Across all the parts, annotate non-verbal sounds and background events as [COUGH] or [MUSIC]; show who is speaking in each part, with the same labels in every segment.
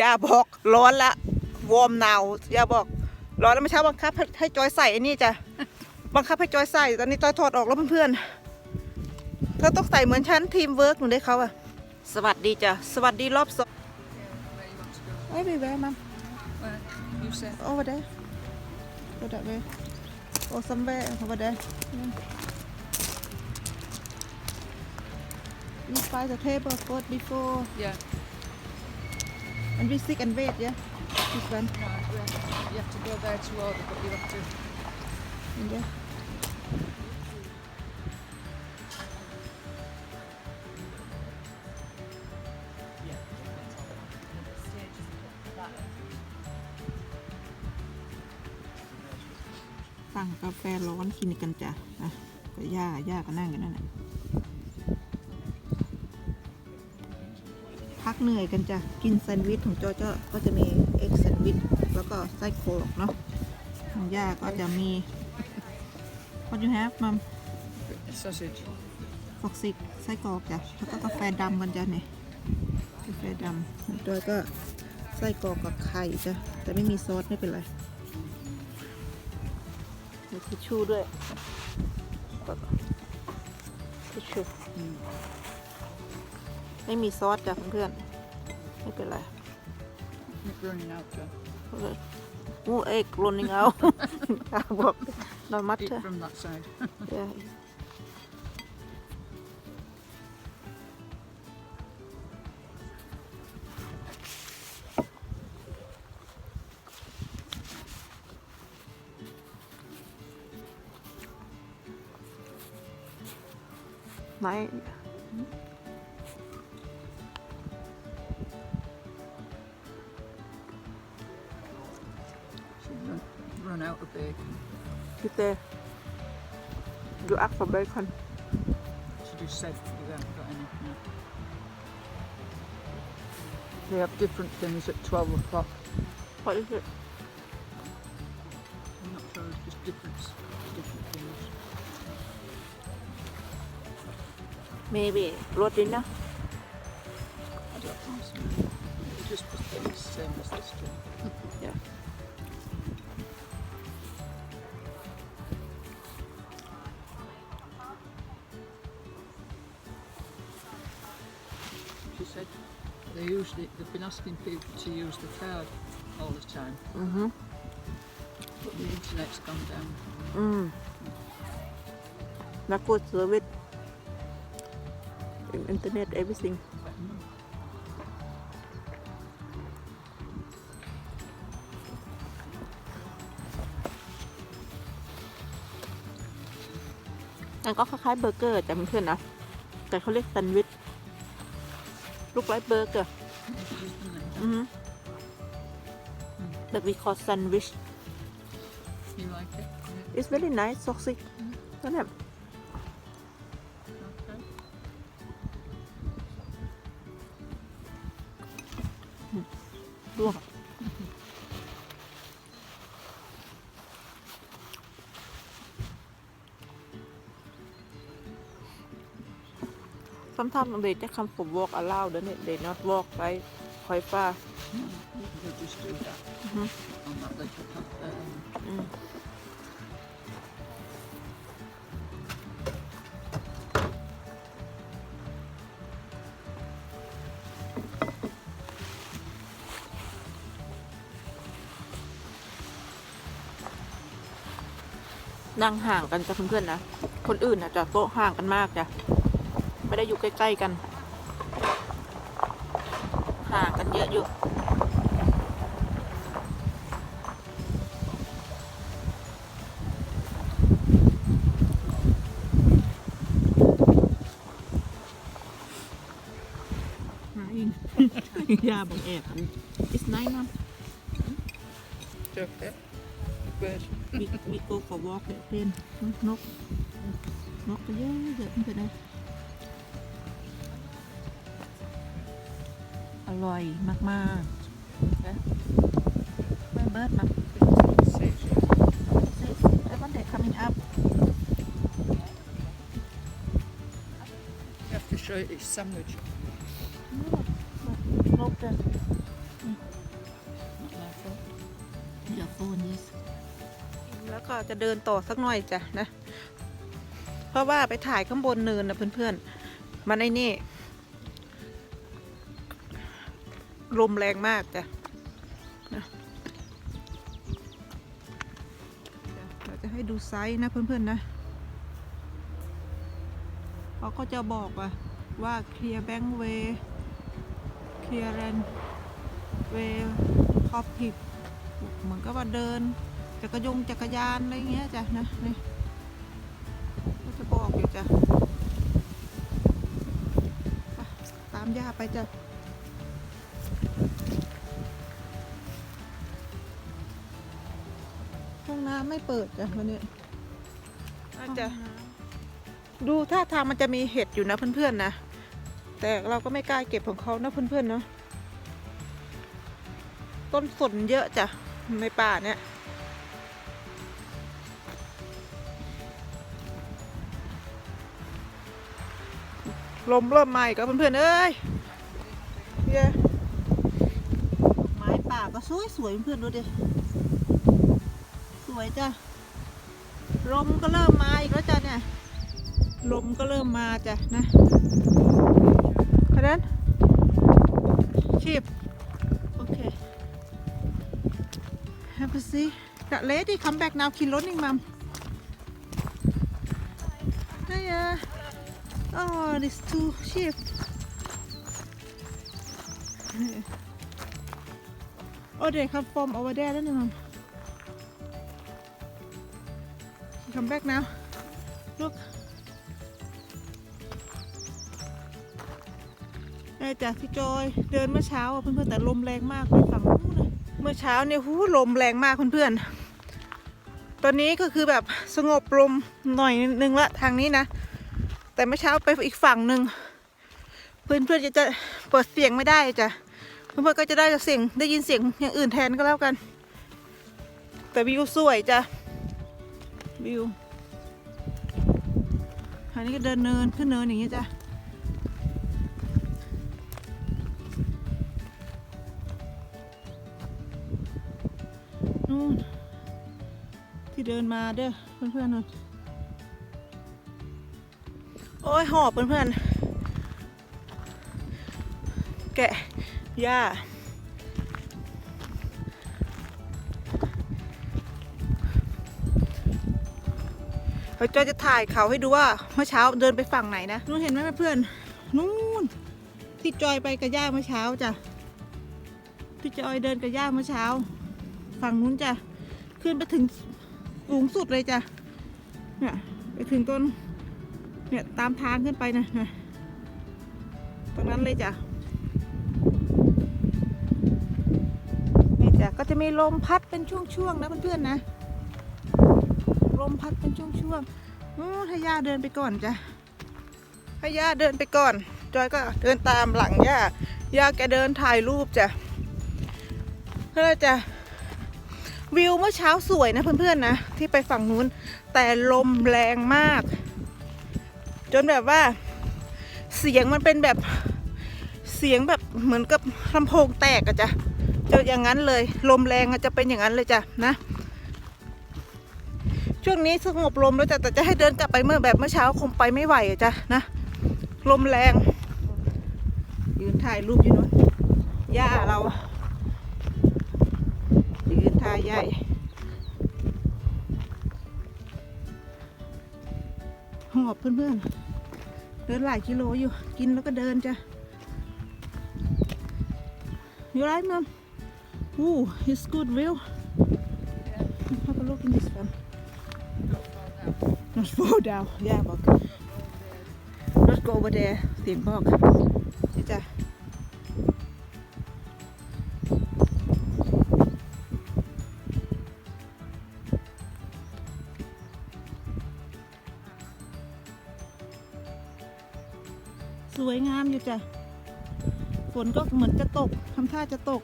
Speaker 1: ย่าบอกร้อนละวอร์มหนาวย่าบอกร้อนแล้วไม่เช้าบังคับให้จอยใส่ไอ้นี่จ้ะบังคับให้จอยใส่ตอนนี้จอยถอดออกแล้วเพื่อนๆเธอต้องใส่เหมือนฉันทีมเวิร์กหนูได้เขาอะสวัสดีจ้ะสวัสดีรอบสองไอ้ยไปแวะมัม
Speaker 2: Where? You said.
Speaker 1: over there go that way or somewhere over there yeah. we find the table for before
Speaker 2: Yeah.
Speaker 1: and we sit and wait yeah this one
Speaker 2: No, you have, to, you have to go there to order, but you have to.
Speaker 1: yeahสั่งกาแฟร้อนกินกันจ้ะอ่ะก็ย่าย่าก็นั่งกันนั่นแหละ เหนื่อยกันจ้ะ กินแซนด์วิชของจอจอก็จะมีเอ็กแซนด์วิชแล้วก็ไส้โคกเนาะของย่าก็จะมี What you have มัม
Speaker 2: Sausage.
Speaker 1: ฟอกซิกไส้กรอกจ้ะแล้วก็กาแฟดำกันจ้ะเนี่ยกาแฟดำของจอยก็ไส้กรอกกับไข่จ้ะแต่ไม่มีซอสไม่เป็นไรมีทิชชู่ด้วยทิชชู่ไม่มีซอสจ้ะเพื่อนๆ ไม่เป็นไร
Speaker 2: It's running out, John.
Speaker 1: หมูเอก running out บอก no
Speaker 2: Eat
Speaker 1: matter
Speaker 2: from that side.
Speaker 1: yeah ไ bacon. You there? For bacon.
Speaker 2: She just said haven't got any. They have different things at 12 o'clock.
Speaker 1: What is it?
Speaker 2: I'm not sure, it's just different, different things.
Speaker 1: Maybe road dinner?
Speaker 2: I don't just the same as this [LAUGHS]
Speaker 1: yeah.
Speaker 2: They usually they've been asking people to use the card all the time,
Speaker 1: อือฮึ
Speaker 2: but the internet's gone down.
Speaker 1: อืมนักกูเซอร์วิสอินเทอร์เน็ต everything มันก็คล้ายๆเบอร์เกอร์แต่เพื่อนๆนะ แต่เขาเรียกแซนด์วิช ลูกไลค์เบอร์เกอร์อือฮึ that we call sandwich
Speaker 2: You like it?
Speaker 1: it's very nice toxic นั่น ซ้ำๆ they just come for walk around then they not walk right quite far
Speaker 2: We'll just do that
Speaker 1: Mhm.
Speaker 2: on that little path there.
Speaker 1: อืมนั่งห่างกันจ้ะเพื่อนๆนะ คนอื่นนะจะโต๊ะห่างกันมากจ้ะ ไม่ได้อยู่ใกล้ ๆ กัน ห่างกันเยอะอยู่หาอินยาบอกแอบ it's nice นะ
Speaker 2: It's okay. Bird.
Speaker 1: we we go for walk เป็นนกนกก็เยอะเยอะขึ้นไปได้ อร่อยมากๆเบิร์ดเบิร์ดมา Everyone they're coming up
Speaker 2: I have to show you a sandwich
Speaker 1: Look yes แล้วก็จะเดินต่อสักหน่อยจ้ะนะ เพราะว่าไปถ่ายข้างบนเนินนะเพื่อนๆ มันไอ้นี่ ลมแรงมากจ้ะเราจะให้ดูไซส์นะเพื่อนๆนะเขาก็จะบอกว่าว่าเคลียร์แบงค์เวเคลียร์แรนเวคอพิกเหมือนกับว่าเดินจักรยงจักรยานอะไรเงี้ยจ้ะนะนี่ก็จะบอกอยู่จ้ะตามย่าไปจ้ะ น้ำไม่เปิดจ้ะวันนี้น่าจะดูท่าทางมันจะมีเห็ดอยู่นะเพื่อนๆนะ แต่เราก็ไม่กล้าเก็บของเขานะเพื่อนๆเนาะต้นสนเยอะจ้ะในป่าเนี่ยลมเริ่มมาอีกแล้วเพื่อนๆเอ้ยเย้ไม้ป่าก็สวยสวยๆเพื่อนๆดูดิส วยจ้ะลมก็เริ่มมาอีกแล้วจ้ะเนี่ยลมก็เริ่มมาจ้ะนะเพราะฉะนั้นชีพโอเค Have a seat. That lady come back now. Keep running, mum. Hiya. Oh, these two sheep. Oh, they come from over there, don't they, mum? Come back now. Look. นี่จ้ะพี่จอยเดินเมื่อเช้าเพื่อนๆแต่ลมแรงมากไปฝั่งนู้นเมื่อเช้าเนี่ยหูลมแรงมากเพื่อนๆ ตอนนี้ก็คือแบบสงบลมหน่อยนึงละทางนี้นะ แต่เมื่อเช้าไปอีกฝั่งหนึ่งเพื่อนๆจะจะเปิดเสียงไม่ได้จ้ะเพื่อนๆก็จะได้เสียงได้ยินเสียงอย่างอื่นแทนก็แล้วกัน แต่วิวสวยจ้ะ วิวอันนี้ก็เดินเนินขึ้นเนินอย่างนี้จ้ะนู่นที่เดินมาเด้อเพื่อนๆนู่นโอ้ยหอบเพื่อนๆแกะหญ้า ดี๋ยวจอยจะถ่ายเขาให้ดูว่าเมื่อเช้าเดินไปฝั่งไหนนะนู่นเห็นไหมเพื่อนนู่นที่จอยไปกับย่าเมื่อเช้าจ้ะที่จอยเดินกับย่าเมื่อเช้า ฝั่งนู้นจ้ะขึ้นไปถึงสูงสุดเลยจ้ะเนี่ยไปถึงต้นเนี่ยตามทางขึ้นไปนะนะตรงนั้นเลยจ้ะนี่จ้ะก็จะมีลมพัดเป็นช่วงๆนะเพื่อนๆนะ มพัดเป็นช่วงๆอู้ให้ย่าเดินไปก่อนจ้ะให้ย่าเดินไปก่อน จอยก็เดินตามหลังย่า ย่าแกเดินถ่ายรูปจ้ะเพื่อจะวิวเมื่อเช้าสวยนะเพื่อนๆนะที่ไปฝั่งนู้น แต่ลมแรงมาก จนแบบว่าเสียงมันเป็นแบบเสียงแบบเหมือนกับลำโพงแตกอะจ้ะจะอย่างนั้นเลย ลมแรงอะจะเป็นอย่างนั้นเลยจ้ะนะ ช่วงนี้สงบลมแล้วจ้ะแต่จะให้เดินกลับไปเมื่อแบบเมื่อเช้าคงไปไม่ไหวอะจ้ะนะลมแรง ยืนถ่ายรูปอยู่นู้นย่าเรา ยืนท่าใหญ่หอบเพื่อนๆเดินหลายกิโลอยู่กินแล้วก็เดินจ้ะอยู่ไรมัม Ooh, it's good view. Not fall down. Yeah, but not go over there. เสียงบอกนี่จ้ะสวยงามอยู่จ้ะ ฝนก็เหมือนจะตก ทำท่าจะตก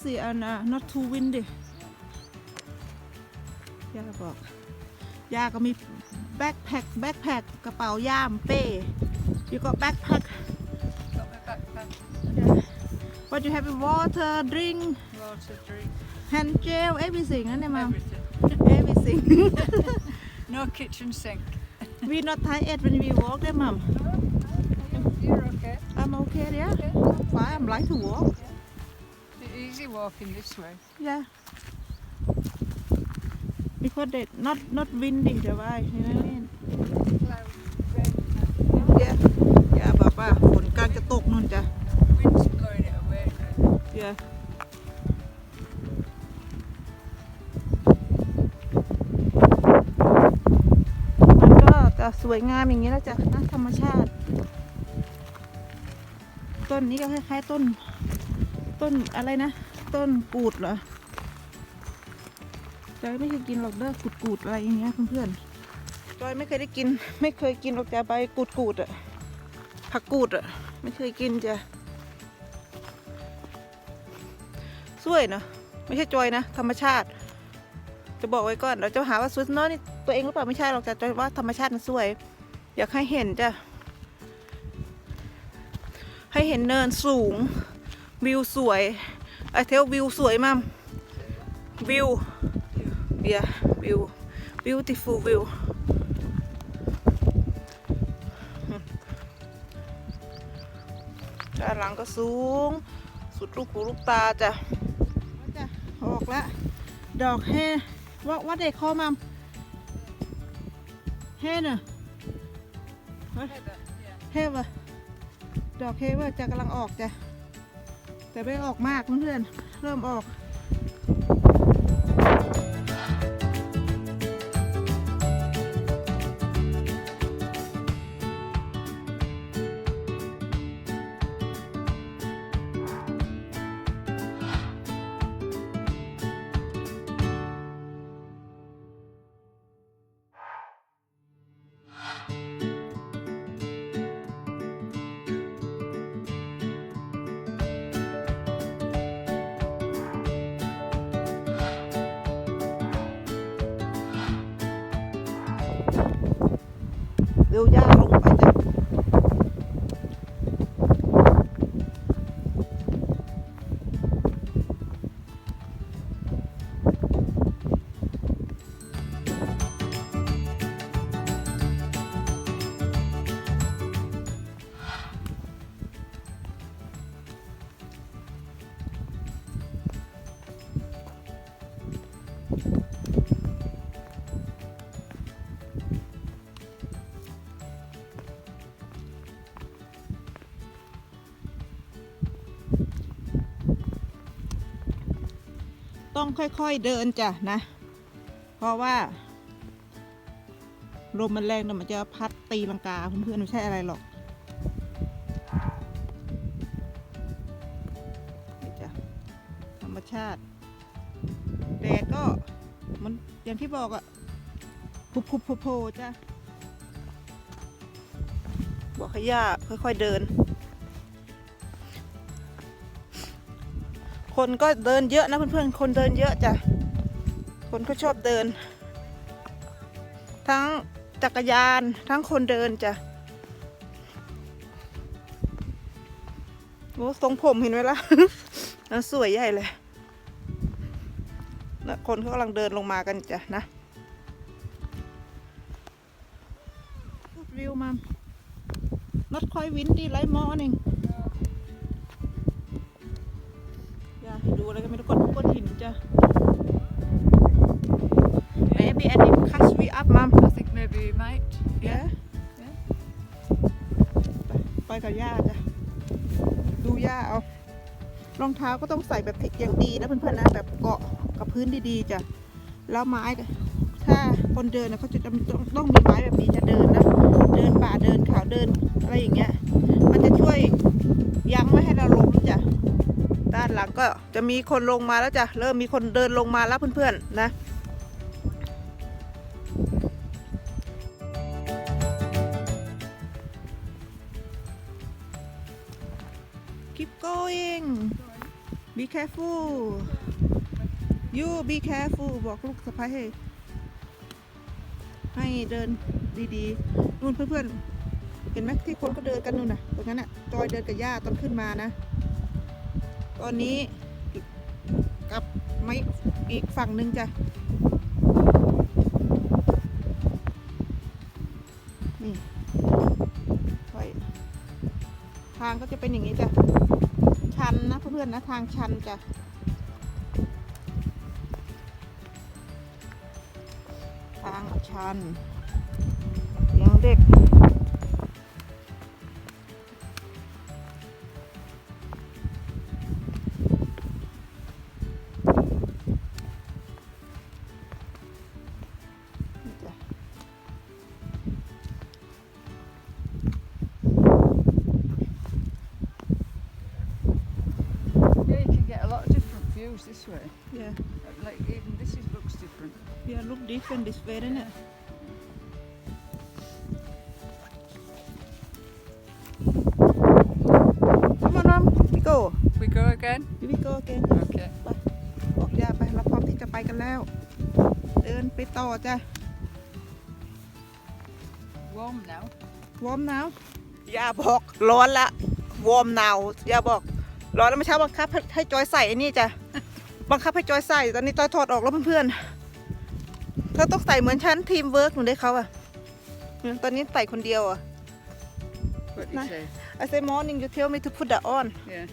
Speaker 1: easy and uh, not too windy ย่าบอกย่าก็มีแบ็คแพคแบ็คแพคกระเป๋าย่ามเป้อยู่ก็แบ็คแพค
Speaker 2: Got my backpack,
Speaker 1: what you have water drink
Speaker 2: water, drink,
Speaker 1: hand gel everything นั่นเองมัม
Speaker 2: everything.
Speaker 1: everything
Speaker 2: No kitchen sink.
Speaker 1: we not tired when we walk ได้มัม
Speaker 2: You're okay.
Speaker 1: I'm okay yeah fine I'm like to walk
Speaker 2: Easy walking this way.
Speaker 1: yeah because they not not windy เดี๋ยวไว้นี่นะนี่
Speaker 2: Cloud, rain,
Speaker 1: เดี๋ยวอย่าบอกว่าฝนกำลังจะตกนู่นจ้ะ
Speaker 2: wind's blowing it away.
Speaker 1: เดี๋ยวมันก็จะสวยงามอย่างนี้แล้วจ้ะนะธรรมชาติ ต้นนี้ก็คล้ายๆต้น ต้นอะไรนะ ต้นกูดเหรอจอยไม่เคยกินหรอกเด้อกูดกูดอะไรอย่างเงี้ยเพื่อนๆจอยไม่เคยได้กิน ไม่เคยกินหรอกจ้ะใบกูดกูดอะผักกูดอะไม่เคยกินจ้ะสวยนะไม่ใช่จอยนะ ธรรมชาติ จะบอกไว้ก่อนเราจะหาว่าสวยน้อยนี่ตัวเองหรือเปล่าไม่ใช่หรอกแต่จอยว่าธรรมชาติมันสวย อยากให้เห็นจ้ะให้เห็นเนินสูงวิวสวย ไอเทลวิวสวยมั่มวิวเบียวิว beautiful view ด้านหลังก็สูง สุดลูกหูลูกตาจ้ะจ้ะออกแล้วดอกแห่ว่าว่าเด็กคอมัมแห่เนอะ
Speaker 2: Heather, yeah.
Speaker 1: เฮวะดอกเฮวะจะกำลังออกจ้ะ แต่ไม่ออกมากเพื่อนๆเริ่มออก ดี๋ยวย่าล ต้องค่อยๆเดินจ้ะนะ เพราะว่าลมมันแรงนะมันจะพัดตีลังกาเพื่อนๆไม่ใช่อะไรหรอกจ้ะธรรมชาติแดดก็มันอย่างที่บอกอะพุบพุบโผล่ๆจ้ะบอกให้ย่าค่อยๆเดิน คนก็เดินเยอะนะเพื่อนๆ คนเดินเยอะจ้ะ คนก็ชอบเดิน ทั้งจักรยานทั้งคนเดินจ้ะโอ้ทรงผมเห็นไหมล่ะน่าสวยใหญ่เลยนะคนเขากำลังเดินลงมากันจ้ะนะวิวมัม not quite windy like morning catch me up mom
Speaker 2: I think maybe we might.
Speaker 1: yeah
Speaker 2: Yeah.
Speaker 1: ไปกับย่าจ้ะ ดูย่าเอา รองเท้าก็ต้องใส่แบบอย่างดีนะเพื่อนๆนะแบบเกาะกับพื้นดีๆจ้ะ แล้วไม้ก็ถ้าคนเดินนะเขาจะต้องต้องต้องมีไม้แบบนี้จะเดินนะ เดินป่าเดินเขาเดินอะไรอย่างเงี้ย มันจะช่วยยั้งไม่ให้เราล้มจ้ะ ด้านหลังก็จะมีคนลงมาแล้วจ้ะ เริ่มมีคนเดินลงมาแล้วเพื่อนๆนะ careful you be careful บอกลูกสะพ้ายให้ให้เดินดีๆนู่นเพื่อนๆ เห็นไหมที่คนก็เดินกันนู่นน่ะ ตรงนั้นน่ะ จอยเดินกับย่าตอนขึ้นมานะ ตอนนี้กับไม่อีกฝั่งหนึ่งจ้ะ นี่ทางก็จะเป็นอย่างนี้จ้ะ ชันนะเพื่อนๆนะทางชันจ้ะทางชันเสียงเด็ก
Speaker 2: different views this way.
Speaker 1: Yeah,
Speaker 2: Like even this is, looks different.
Speaker 1: yeah, look different this way, isn't it? Come on, mom. We go.
Speaker 2: We go again?
Speaker 1: Here we go again.
Speaker 2: Okay.
Speaker 1: บอกย่าไปเราพร้อมที่จะไปกันแล้ว เดินไปต่อจ้ะ
Speaker 2: Warm now.
Speaker 1: วอร์มหนาว ย่าบอกร้อนละ วอร์มหนาว ย่าบอก ร้อนแล้วเมื่อเช้าบังคับให้ให้จอยใส่ไอ้นี่จ้ะบังคับให้จอยใส่ตอนนี้จอยถอดออกแล้วเพื่อนๆเธอต้องใส่เหมือนฉันทีมเวิร์กหนูได้เขาอะเนี่ยตอนนี้ใส่คนเดียวอะ
Speaker 2: What do you
Speaker 1: Nice.
Speaker 2: say?
Speaker 1: I say morning you tell me to put that on
Speaker 2: Yeah.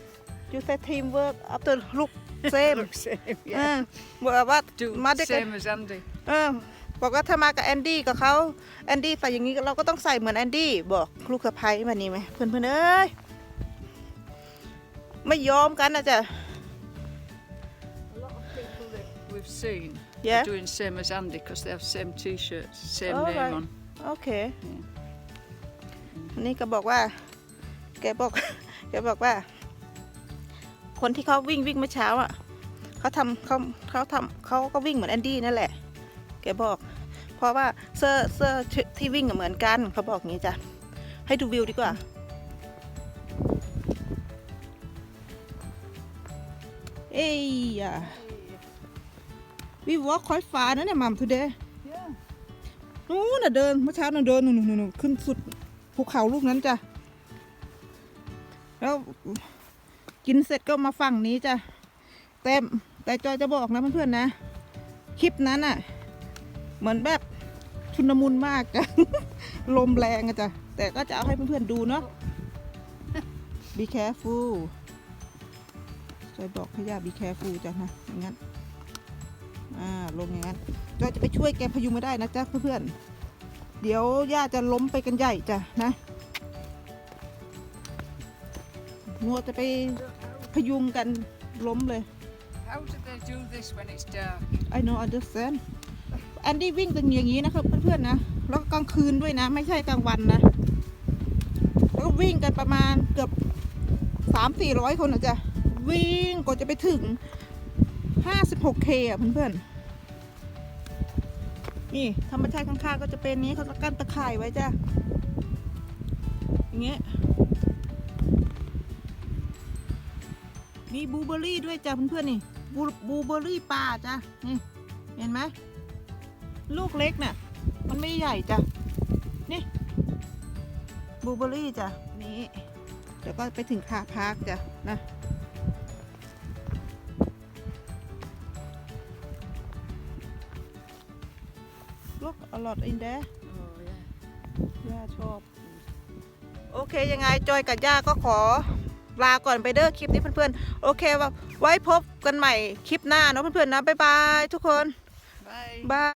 Speaker 1: you say teamwork after look same
Speaker 2: Looks same.
Speaker 1: เอ
Speaker 2: Yeah.
Speaker 1: อบอกว่า
Speaker 2: Do
Speaker 1: มาด้วยกัน
Speaker 2: same as Andy.
Speaker 1: เออบอกว่าถ้ามากับแอนดี้กับเขาแอนดี้ใส่อย่างนี้เราก็ต้องใส่เหมือนแอนดี้บอกลูกสะใภ้มานี่ไหมเพื่อนเพื่อนๆเอ้ย ไม่ยอมกันนะจ๊ะ
Speaker 2: A lot of people that we've seen
Speaker 1: Yeah.
Speaker 2: are doing same as Andy because they have same T-shirts, same
Speaker 1: All
Speaker 2: name
Speaker 1: right.
Speaker 2: on.
Speaker 1: โอเค อันนี้ก็บอกว่า แกบอก แกบอกว่า คนที่เขาวิ่งวิ่งเมื่อเช้าอะ เขาทำเขาเขาทำเขาก็วิ่งเหมือนแอนดี้นั่นแหละ แกบอก เพราะว่าเสื้อเสื้อที่วิ่งอะเหมือนกัน เขาบอกอย่างนี้จ้ะ ให้ดูวิวดีกว่า เอ้ยอะ we walk quite far นะเนี่ยมัม today
Speaker 2: Yeah.
Speaker 1: นู้นน่ะเดินเมื่อเช้าน่ะเดินนู่นนู่นนู่นขึ้นสุดภูเขาลูกนั้นจ้ะ แล้วกินเสร็จก็มาฝั่งนี้จ้ะแต่แต่จอยจะบอกนะเพื่อนๆนะ คลิปนั้นอะเหมือนแบบชุนมุนมากจ้ะ ลมแรงอะจ้ะ แต่ก็จะเอาให้เพื่อนๆดูเนาะ be careful จอยบอกให้ย่า be careful จ้ะนะอย่างนั้นอ่าลงอย่างนั้นจอยจะไปช่วยแกพยุงไม่ได้นะจ๊ะเพื่อนๆเดี๋ยวย่าจะล้มไปกันใหญ่จ้ะนะมัวจะไปพยุงกันล้มเลย
Speaker 2: How do they do this when it's dark?
Speaker 1: I know understand แอนดี้วิ่งกันอย่างนี้นะครับเพื่อนๆนะแล้วก็กลางคืนด้วยนะ ไม่ใช่กลางวันนะ แล้วก็วิ่งกันประมาณเกือบสามสี่ร้อยคนนะจ๊ะ วิ่งกว่าจะไปถึงห้าสิบหกเคอะเพื่อนๆ นี่ธรรมชาติข้างๆก็จะเป็นนี้เขาก็กั้นตะข่ายไว้จ้ะ อย่างเงี้ย มีบลูเบอรี่ด้วยจ้ะเพื่อนๆนี่บลูบลูเบอรี่ป่าจ้ะ นี่ เห็นไหม ลูกเล็กน่ะ มันไม่ใหญ่จ้ะ นี่บลูเบอร์รี่จ้ะ นี่เดี๋ยวก็ไปถึงคาพาร์คจ้ะนะ a lot in there
Speaker 2: Oh yeah.
Speaker 1: ย่าชอบ โอเคยังไงจอยกับย่าก็ขอลาก่อนไปเด้อคลิปนี้เพื่อนๆ โอเคว่าไว้พบกันใหม่คลิปหน้าเนาะเพื่อนๆนะ บ๊ายบายทุกคน
Speaker 2: Bye.
Speaker 1: บาย